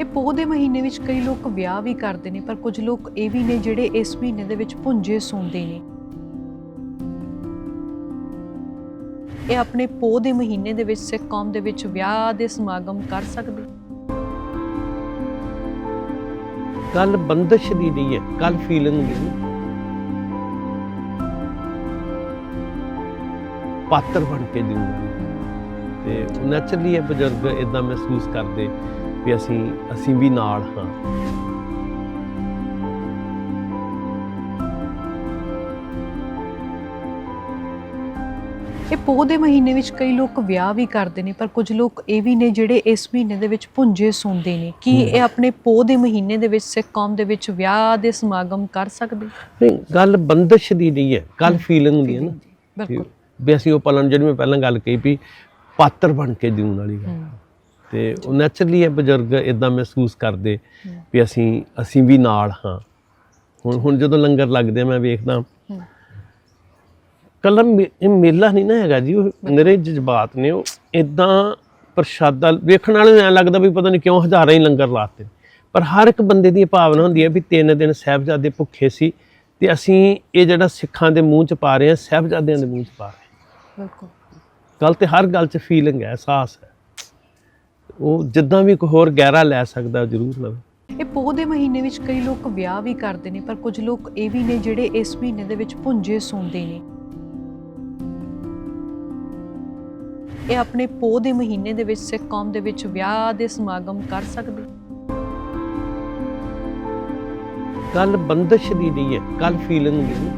ਇਹ ਪੋਹ ਦੇ ਮਹੀਨੇ ਵਿੱਚ ਕਈ ਲੋਕ ਵਿਆਹ ਵੀ ਕਰਦੇ ਨੇ, ਪਰ ਕੁਝ ਲੋਕ ਇਹ ਵੀ ਨੇ ਜਿਹੜੇ ਇਸ ਮਹੀਨੇ ਦੇ ਵਿੱਚ ਭੁੰਜੇ ਸੌਂਦੇ ਨੇ। ਇਹ ਆਪਣੇ ਪੋਹ ਦੇ ਮਹੀਨੇ ਦੇ ਵਿੱਚ ਸਿੱਖ ਕੌਮ ਦੇ ਵਿੱਚ ਵਿਆਹ ਦੇ ਸਮਾਗਮ ਕਰ ਸਕਦੇ। ਗੱਲ ਬੰਦਸ਼ ਦੀ ਨਹੀਂ ਹੈ ਗੱਲ ਫੀਲਿੰਗ ਦੀ ਪਾਤਰ ਬਣ ਕੇ ਜਿਉਂਦਾ ਤੇ ਨੈਚੁਰਲੀ ਇਹ ਬਜ਼ੁਰਗ ਇਦਾਂ ਮਹਿਸੂਸ ਕਰਦੇ ਵੀ ਅਸੀਂ ਅਸੀਂ ਵੀ ਨਾਲ ਹਾਂ। ਇਹ ਪੋਹ ਦੇ ਮਹੀਨੇ ਵਿੱਚ ਕਈ ਲੋਕ ਵਿਆਹ ਵੀ ਕਰਦੇ ਨੇ ਪਰ ਕੁਝ ਲੋਕ ਇਹ ਵੀ ਨੇ ਜਿਹੜੇ ਇਸ ਮਹੀਨੇ ਦੇ ਵਿੱਚ ਭੁੰਜੇ ਸੌਂਦੇ ਨੇ। ਕੀ ਇਹ ਆਪਣੇ ਪੋਹ ਦੇ ਮਹੀਨੇ ਦੇ ਵਿੱਚ ਸਿੱਖ ਕੌਮ ਦੇ ਵਿੱਚ ਵਿਆਹ ਦੇ ਸਮਾਗਮ ਕਰ ਸਕਦੇ? ਨਹੀਂ ਗੱਲ ਬੰਦਸ਼ ਦੀ ਨਹੀਂ ਹੈ ਗੱਲ ਫੀਲਿੰਗ ਦੀ ਹੈ ਨਾ। ਬਿਲਕੁਲ। ਵੀ ਅਸੀਂ ਉਹ ਪਲਨ ਜਿਹੜੀ ਮੈਂ ਪਹਿਲਾਂ ਗੱਲ ਕਹੀ ਵੀ ਪਾਤਰ ਬਣ ਕੇ ਜਿਉਣ ਵਾਲੀ ਗੱਲ। ਤੇ ਉਹ ਨੈਚੁਰਲੀ ਇਹ ਬਜ਼ੁਰਗ ਇਦਾਂ ਮਹਿਸੂਸ ਕਰਦੇ ਵੀ ਅਸੀਂ ਅਸੀਂ ਵੀ ਨਾਲ ਹਾਂ। ਹੁਣ ਹੁਣ ਜਦੋਂ ਲੰਗਰ ਲੱਗਦੇ ਮੈਂ ਵੇਖਦਾ। ਕਲਮ ਇਹ ਮੇਲਾ ਨਹੀਂ ਨਾ ਹੈਗਾ ਜੀ ਉਹ ਨਿਰੇ ਜਜ਼ਬਾਤ ਨੇ ਉਹ ਇਦਾਂ ਪ੍ਰਸ਼ਾਦਾ ਵੇਖਣ ਵਾਲੇ ਨੂੰ ਐਂ ਲੱਗਦਾ ਵੀ ਪਤਾ ਨਹੀਂ ਕਿਉਂ ਹਜ਼ਾਰਾਂ ਹੀ ਲੰਗਰ ਲਾਤੇ ਪਰ ਹਰ ਇੱਕ ਬੰਦੇ ਦੀ ਇਹ ਭਾਵਨਾ ਹੁੰਦੀ ਹੈ ਵੀ ਤਿੰਨ ਦਿਨ ਸਾਹਿਬਜ਼ਾਦੇ ਭੁੱਖੇ ਸੀ ਤੇ ਅਸੀਂ ਇਹ ਜਿਹੜਾ ਸਿੱਖਾਂ ਦੇ ਮੂੰਹ ਚ ਪਾ ਰਹੇ ਹਾਂ ਸਾਹਿਬਜ਼ਾਦਿਆਂ ਦੇ ਮੂੰਹ ਚ ਪਾ ਰਹੇ ਹਾਂ। ਬਿਲਕੁਲ। ਗੱਲ ਤੇ ਹਰ ਗੱਲ 'ਚ ਫੀਲਿੰਗ ਹੈ ਅਹਿਸਾਸ ਹੈ। ਉਹ ਜਿੱਦਾਂ ਵੀ ਕੋਈ ਹੋਰ ਗਹਿਰਾ ਲੈ ਸਕਦਾ ਜ਼ਰੂਰ ਲਵੇ। ਇਹ ਪੋਹ ਦੇ ਮਹੀਨੇ ਵਿੱਚ ਕਈ ਲੋਕ ਵਿਆਹ ਵੀ ਕਰਦੇ ਨੇ ਪਰ ਕੁਝ ਲੋਕ ਇਹ ਵੀ ਨੇ ਜਿਹੜੇ ਇਸ ਮਹੀਨੇ ਦੇ ਵਿੱਚ ਭੁੰਜੇ ਸੌਂਦੇ ਨੇ। ਇਹ ਆਪਣੇ ਪੋਹ ਦੇ ਮਹੀਨੇ ਦੇ ਵਿੱਚ ਸਿੱਖ ਕੌਮ ਦੇ ਵਿੱਚ ਵਿਆਹ ਦੇ ਸਮਾਗਮ ਕਰ ਸਕਦੇ ਗੱਲ ਬੰਦਸ਼ ਦੀ ਨਹੀਂ ਹੈ ਗੱਲ ਫੀਲਿੰਗ ਦੀ ਹੈ।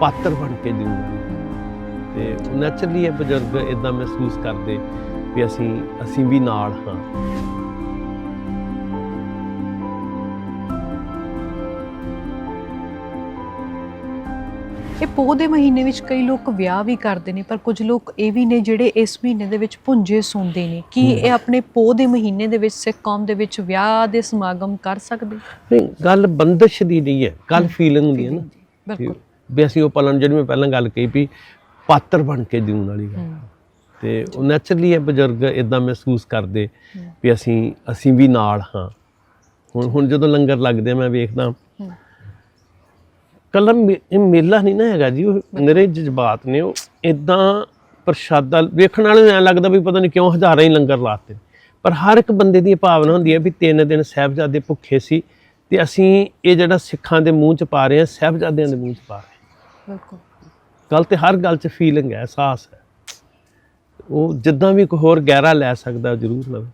ਪਾਤਰ ਬਣ ਕੇ ਜਿਉਂਦਾ ਤੇ ਨੈਚੁਰਲੀ ਇਹ ਬਜ਼ੁਰਗ ਇਦਾਂ ਮਹਿਸੂਸ ਕਰਦੇ ਵੀ ਅਸੀਂ ਅਸੀਂ ਵੀ ਨਾਲ ਹਾਂ। ਇਹ ਪੋਹ ਦੇ ਮਹੀਨੇ ਵਿੱਚ ਕਈ ਲੋਕ ਵਿਆਹ ਵੀ ਕਰਦੇ ਨੇ ਪਰ ਕੁਝ ਲੋਕ ਇਹ ਵੀ ਨੇ ਜਿਹੜੇ ਇਸ ਮਹੀਨੇ ਦੇ ਵਿੱਚ ਭੁੰਜੇ ਸੌਂਦੇ ਨੇ। ਕੀ ਇਹ ਆਪਣੇ ਪੋਹ ਦੇ ਮਹੀਨੇ ਦੇ ਵਿੱਚ ਸਿੱਖ ਕੌਮ ਦੇ ਵਿੱਚ ਵਿਆਹ ਦੇ ਸਮਾਗਮ ਕਰ ਸਕਦੇ? ਨਹੀਂ ਗੱਲ ਬੰਦਸ਼ ਦੀ ਨਹੀਂ ਹੈ ਗੱਲ ਫੀਲਿੰਗ ਦੀ ਹੈ ਨਾ। ਬਿਲਕੁਲ। ਵੀ ਅਸੀਂ ਉਹ ਪਲਨ ਜਿਹੜੀ ਮੈਂ ਪਹਿਲਾਂ ਗੱਲ ਕਹੀ ਵੀ ਪਾਤਰ ਬਣ ਕੇ ਜਿਉਣ ਵਾਲੀ ਗੱਲ। ਤੇ ਉਹ ਨੈਚੁਰਲੀ ਇਹ ਬਜ਼ੁਰਗ ਇਦਾਂ ਮਹਿਸੂਸ ਕਰਦੇ ਵੀ ਅਸੀਂ ਅਸੀਂ ਵੀ ਨਾਲ ਹਾਂ। ਹੁਣ ਹੁਣ ਜਦੋਂ ਲੰਗਰ ਲੱਗਦੇ ਮੈਂ ਵੇਖਦਾ। ਕਲਮ ਇਹ ਮੇਲਾ ਨਹੀਂ ਨਾ ਹੈਗਾ ਜੀ ਉਹ ਨਿਰੇ ਜਜ਼ਬਾਤ ਨੇ ਉਹ ਇਦਾਂ ਪ੍ਰਸ਼ਾਦਾ ਵੇਖਣ ਵਾਲੇ ਨੂੰ ਐਂ ਲੱਗਦਾ ਵੀ ਪਤਾ ਨਹੀਂ ਕਿਉਂ ਹਜ਼ਾਰਾਂ ਹੀ ਲੰਗਰ ਲਾਤੇ ਪਰ ਹਰ ਇੱਕ ਬੰਦੇ ਦੀ ਇਹ ਭਾਵਨਾ ਹੁੰਦੀ ਹੈ ਵੀ ਤਿੰਨ ਦਿਨ ਸਾਹਿਬਜ਼ਾਦੇ ਭੁੱਖੇ ਸੀ ਤੇ ਅਸੀਂ ਇਹ ਜਿਹੜਾ ਸਿੱਖਾਂ ਦੇ ਮੂੰਹ ਚ ਪਾ ਰਹੇ ਹਾਂ ਸਾਹਿਬਜ਼ਾਦਿਆਂ ਦੇ ਮੂੰਹ ਚ ਪਾ ਰਹੇ ਹਾਂ। ਬਿਲਕੁਲ। ਗੱਲ ਤੇ ਹਰ ਗੱਲ 'ਚ ਫੀਲਿੰਗ ਹੈ, ਅਹਿਸਾਸ ਹੈ। ਉਹ ਜਿੱਦਾਂ ਵੀ ਕੋਈ ਹੋਰ ਗਹਿਰਾ ਲੈ ਸਕਦਾ ਜ਼ਰੂਰ ਲਵੇ।